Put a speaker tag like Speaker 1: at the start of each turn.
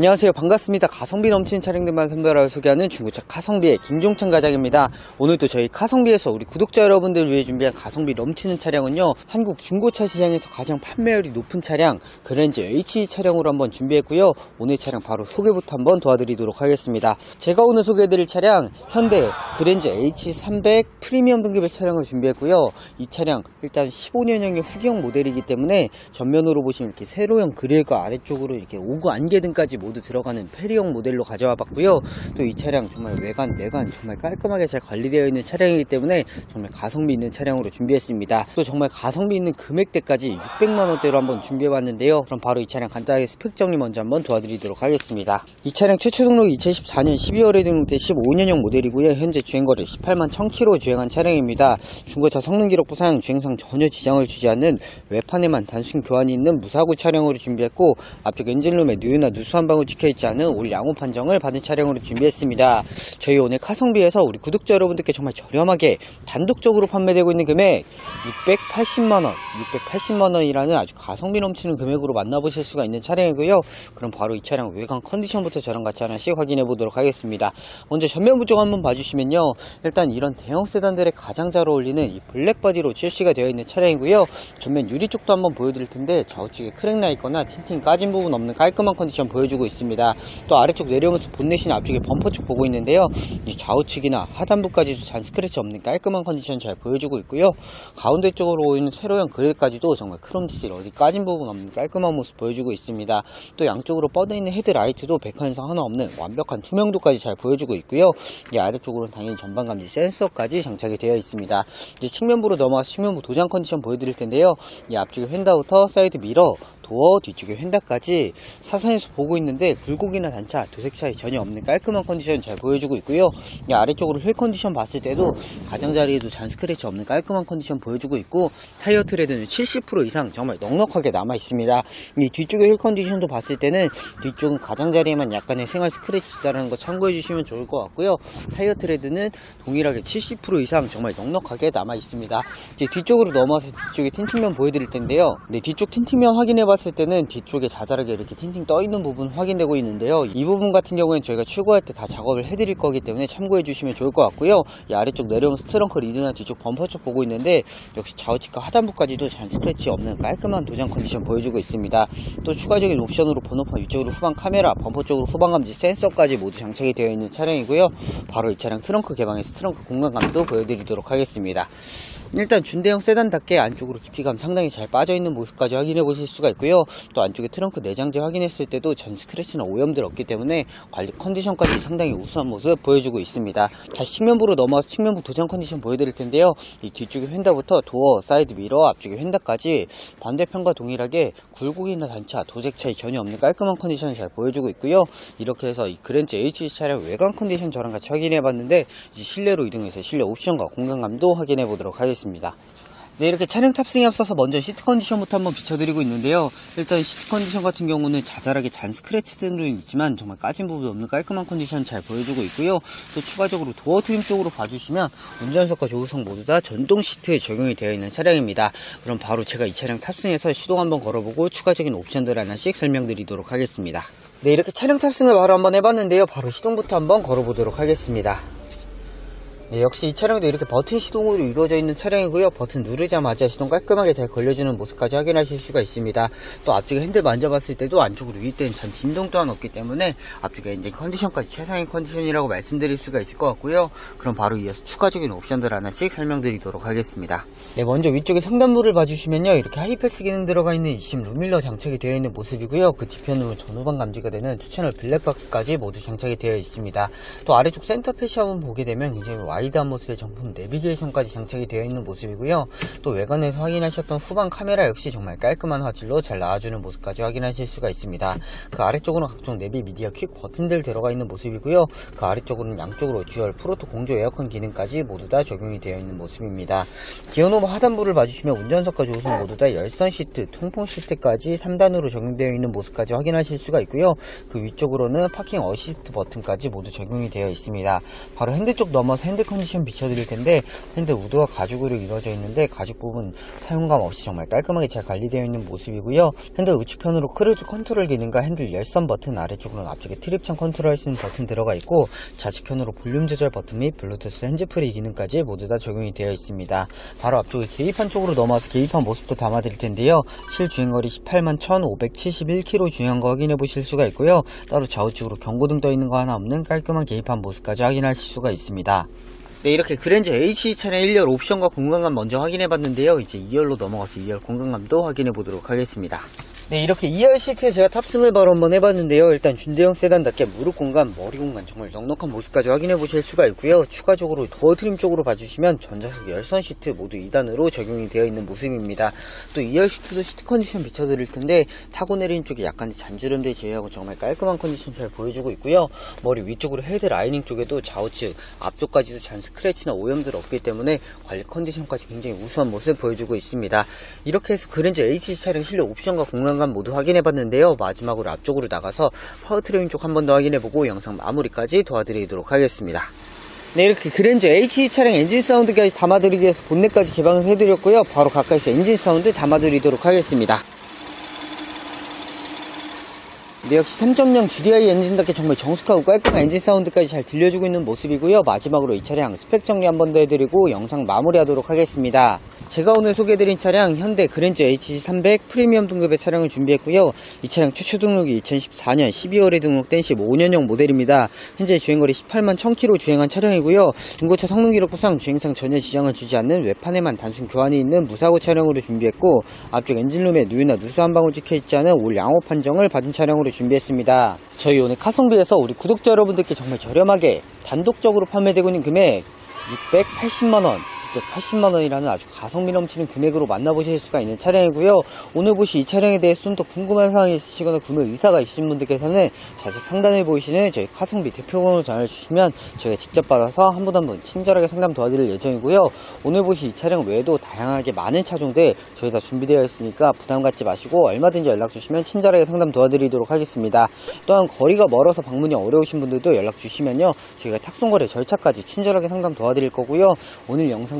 Speaker 1: 안녕하세요. 반갑습니다. 가성비 넘치는 차량들만 선별하여 소개하는 중고차 카성비의 김종찬 과장입니다. 오늘도 저희 카성비에서 우리 구독자 여러분들 위해 준비한 가성비 넘치는 차량은요. 한국 중고차 시장에서 가장 판매율이 높은 차량 그랜저 H 차량으로 한번 준비했고요. 오늘 차량 바로 소개부터 한번 도와드리도록 하겠습니다. 제가 오늘 소개해드릴 차량 현대 그랜저 H300 프리미엄 등급의 차량을 준비했고요. 이 차량 일단 15년형의 후기형 모델이기 때문에 전면으로 보시면 이렇게 세로형 그릴과 아래쪽으로 이렇게 오구 안개 등까지 모두 들어가는 페리형 모델로 가져와 봤고요. 또 이 차량 정말 외관, 내관 정말 깔끔하게 잘 관리되어 있는 차량이기 때문에 정말 가성비 있는 차량으로 준비했습니다. 또 정말 가성비 있는 금액대까지 600만원대로 한번 준비해 봤는데요. 그럼 바로 이 차량 간단하게 스펙 정리 먼저 한번 도와드리도록 하겠습니다. 이 차량 최초 등록이 2014년 12월에 등록된 15년형 모델이고요. 현재 주행거리 18만 1000km 주행한 차량입니다. 중고차 성능 기록부상 주행상 전혀 지장을 주지 않는 외판에만 단순 교환이 있는 무사고 차량으로 준비했고 앞쪽 엔진룸에 누유나 누수 한 방울 찍혀있지 않은 올 양호 판정을 받은 차량으로 준비했습니다. 저희 오늘 카성비에서 우리 구독자 여러분들께 정말 저렴하게 단독적으로 판매되고 있는 금액 680만원, 680만원이라는 아주 가성비 넘치는 금액으로 만나보실 수가 있는 차량이고요. 그럼 바로 이 차량 외관 컨디션부터 저랑 같이 하나씩 확인해 보도록 하겠습니다. 먼저 전면 부 쪽 한번 봐주시면요. 일단 이런 대형 세단들의 가장 잘 어울리는 이 블랙 바디로 출시가 되어 있는 차량이고요. 전면 유리 쪽도 한번 보여드릴 텐데 좌우측에 크랙 나 있거나 틴팅 까진 부분 없는 깔끔한 컨디션 보여주고 있습니다. 또 아래쪽 내려오면서 본넷이나 앞쪽에 범퍼 쪽 보고 있는데요. 이 좌우측이나 하단부까지도 잔 스크래치 없는 깔끔한 컨디션 잘 보여주고 있고요. 가운데 쪽으로 보이는 세로형 그릴까지도 정말 크롬 디실 어디 까진 부분 없는 깔끔한 모습 보여주고 있습니다. 또 양쪽으로 뻗어 있는 헤드라이트도 백화현상 하나 없는 완벽한 투명도까지 잘 보여주고 있고요. 이 아래쪽으로는 당연히 전방 감지 센서까지 장착이 되어 있습니다. 이제 측면부로 넘어가서 측면부 도장 컨디션 보여드릴 텐데요. 이 앞쪽에 휀다우터, 사이드 미러, 도어 뒤쪽에 휀다까지 사선에서 보고 있는데 굴곡이나 단차, 도색 차이 전혀 없는 깔끔한 컨디션 잘 보여주고 있고요. 이 아래쪽으로 휠 컨디션 봤을 때도 가장자리에도 잔 스크래치 없는 깔끔한 컨디션 보여주고 있고 타이어 트레드는 70% 이상 정말 넉넉하게 남아 있습니다. 이 뒤쪽의 휠 컨디션도 봤을 때는 뒤쪽은 가장자리에만 약간의 생활 스크래치 있다는 거 참고해 주시면 좋을 것 같고요. 타이어 트레드는 동일하게 70% 이상 정말 넉넉하게 남아 있습니다. 이제 뒤쪽으로 넘어와서 뒤쪽에 틴팅면 보여드릴 텐데요. 네, 뒤쪽 틴팅면 확인해 봤을 때는 뒤쪽에 자잘하게 이렇게 틴팅 떠 있는 부분 확인되고 있는데요. 이 부분 같은 경우에는 저희가 출고할 때 다 작업을 해드릴 거기 때문에 참고해 주시면 좋을 것 같고요. 이 아래쪽 내려온 스트렁크 리드나 뒤쪽 범퍼 쪽 보고 있는데 역시 좌우측과 하단부까지도 잔 스크래치 없는 깔끔한 도장 컨디션 보여주고 있습니다. 또 추가적인 옵션으로 번호판 위쪽으로 후방 카메라, 범퍼 쪽으로 후방 감지 센서까지 모두 장착이 되어 있는 차량이고요. 바로 이 차량 트렁크 개방에서 트렁크 공간감도 보여드리도록 하겠습니다. 일단 준대형 세단답게 안쪽으로 깊이감 상당히 잘 빠져있는 모습까지 확인해 보실 수가 있고 요. 또 안쪽에 트렁크 내장재 확인했을 때도 잔 스크래치나 오염들 없기 때문에 관리 컨디션까지 상당히 우수한 모습 보여주고 있습니다. 다시 측면부로 넘어와서 측면부 도장 컨디션 보여드릴 텐데요. 이 뒤쪽에 휀다부터 도어, 사이드 미러, 앞쪽에 휀다까지 반대편과 동일하게 굴곡이나 단차, 도색 차이 전혀 없는 깔끔한 컨디션 잘 보여주고 있고요. 이렇게 해서 이 그랜저 H 차량 외관 컨디션 저랑 같이 확인해 봤는데 이제 실내로 이동해서 실내 옵션과 공간감도 확인해 보도록 하겠습니다. 네, 이렇게 차량 탑승에 앞서서 먼저 시트 컨디션부터 한번 비춰드리고 있는데요. 일단 시트 컨디션 같은 경우는 자잘하게 잔 스크래치 등은 있지만 정말 까진 부분이 없는 깔끔한 컨디션 잘 보여주고 있고요. 또 추가적으로 도어 트림 쪽으로 봐주시면 운전석과 조수석 모두 다 전동 시트에 적용이 되어 있는 차량입니다. 그럼 바로 제가 이 차량 탑승해서 시동 한번 걸어보고 추가적인 옵션들 하나씩 설명드리도록 하겠습니다. 네, 이렇게 차량 탑승을 바로 한번 해봤는데요. 바로 시동부터 한번 걸어보도록 하겠습니다. 네, 역시 이 차량도 이렇게 버튼 시동으로 이루어져 있는 차량이고요. 버튼 누르자마자 시동 깔끔하게 잘 걸려주는 모습까지 확인하실 수가 있습니다. 또 앞쪽에 핸들 만져봤을 때도 안쪽으로 유입된 잔 진동 또한 없기 때문에 앞쪽에 엔진 컨디션까지 최상의 컨디션이라고 말씀드릴 수가 있을 것 같고요. 그럼 바로 이어서 추가적인 옵션들 하나씩 설명드리도록 하겠습니다. 네, 먼저 위쪽에 상단부를 봐주시면요. 이렇게 하이패스 기능 들어가 있는 20 룸밀러 장착이 되어 있는 모습이고요. 그 뒤편으로 전후방 감지가 되는 투채널 블랙박스까지 모두 장착이 되어 있습니다. 또 아래쪽 센터 패시 한번 보게 되면 굉장히 와이 드한 모습의 정품 내비게이션까지 장착이 되어 있는 모습이고요. 또 외관에서 확인하셨던 후방 카메라 역시 정말 깔끔한 화질로 잘 나와주는 모습까지 확인하실 수가 있습니다. 그 아래쪽으로는 각종 내비 미디어 퀵 버튼들 들어가 있는 모습이고요. 그 아래쪽으로는 양쪽으로 듀얼 프로토 공조 에어컨 기능까지 모두 다 적용이 되어 있는 모습입니다. 기어노브 하단부를 봐주시면 운전석과 조수석 모두 다 열선 시트, 통풍 시트까지 3단으로 적용되어 있는 모습까지 확인하실 수가 있고요. 그 위쪽으로는 파킹 어시스트 버튼까지 모두 적용이 되어 있습니다. 바로 핸들 쪽 넘어서 핸들 컨디션 비춰드릴 텐데 핸들 우드와 가죽으로 이루어져 있는데 가죽 부분 사용감 없이 정말 깔끔하게 잘 관리되어 있는 모습이고요. 핸들 우측편으로 크루즈 컨트롤 기능과 핸들 열선 버튼 아래쪽으로는 앞쪽에 트립창 컨트롤 할 수 있는 버튼 들어가 있고 좌측편으로 볼륨 조절 버튼 및 블루투스 핸즈프리 기능까지 모두 다 적용이 되어 있습니다. 바로 앞쪽에 계기판 쪽으로 넘어와서 계기판 모습도 담아 드릴 텐데요. 실주행거리 18만 1571km 주행한 거 확인해 보실 수가 있고요. 따로 좌우측으로 경고등 떠 있는 거 하나 없는 깔끔한 계기판 모습까지 확인하실 수가 있습니다. 네, 이렇게 그랜저 H 차량 1열 옵션과 공간감 먼저 확인해 봤는데요. 이제 2열로 넘어가서 2열 공간감도 확인해 보도록 하겠습니다. 네, 이렇게 2열 시트에 제가 탑승을 바로 한번 해봤는데요. 일단 준대형 세단답게 무릎 공간, 머리 공간 정말 넉넉한 모습까지 확인해 보실 수가 있고요. 추가적으로 더 트림 쪽으로 봐주시면 전자석 열선 시트 모두 2단으로 적용이 되어 있는 모습입니다. 또 2열 시트도 시트 컨디션 비춰드릴 텐데 타고 내리는 쪽에 약간의 잔주름들 제외하고 정말 깔끔한 컨디션 잘 보여주고 있고요. 머리 위쪽으로 헤드 라이닝 쪽에도 좌우측 앞쪽까지도 잔 스크래치나 오염들 없기 때문에 관리 컨디션까지 굉장히 우수한 모습 보여주고 있습니다. 이렇게 해서 그랜저 H 차량 실내 옵션과 공간 감 모두 확인해 봤는데요. 마지막으로 앞쪽으로 나가서 파워트레인 쪽 한 번 더 확인해보고 영상 마무리까지 도와드리도록 하겠습니다. 네 이렇게 그랜저 H 차량 엔진 사운드까지 담아드리기 위해서 본넷까지 개방을 해드렸고요. 바로 가까이서 엔진 사운드 담아드리도록 하겠습니다. 네, 역시 3.0 GDI 엔진답게 정말 정숙하고 깔끔한 엔진 사운드까지 잘 들려주고 있는 모습이고요. 마지막으로 이 차량 스펙 정리 한 번 더 해드리고 영상 마무리하도록 하겠습니다. 제가 오늘 소개해드린 차량 현대 그랜저 HG300 프리미엄 등급의 차량을 준비했고요. 이 차량 최초 등록이 2014년 12월에 등록된 15년형 모델입니다. 현재 주행거리 18만 1000km 주행한 차량이고요. 중고차 성능 기록부상 주행상 전혀 지장을 주지 않는 외판에만 단순 교환이 있는 무사고 차량으로 준비했고 앞쪽 엔진룸에 누유나 누수 한 방울 찍혀있지 않은 올 양호 판정을 받은 차량으로. 저희 오늘 카송비에서 우리 구독자 여러분들께 정말 저렴하게 단독적으로 판매되고 있는 금액 680만원 680만원이라는 아주 가성비 넘치는 금액으로 만나보실 수가 있는 차량이고요. 오늘 보시 이 차량에 대해서 좀더 궁금한 사항이 있으시거나 구매 의사가 있으신 분들께서는 좌측 상단에 보이시는 저희 카송비 대표번호 전화주시면 저희가 직접 받아서 한 분 한 분 친절하게 상담 도와드릴 예정이고요. 오늘 보시 이 차량 외에도 다양하게 많은 차종들 저희 다 준비되어 있으니까 부담 갖지 마시고 얼마든지 연락 주시면 친절하게 상담 도와드리도록 하겠습니다. 또한 거리가 멀어서 방문이 어려우신 분들도 연락 주시면요. 저희가 탁송거래 절차까지 친절하게 상담 도와드릴 거고요. 오늘 영상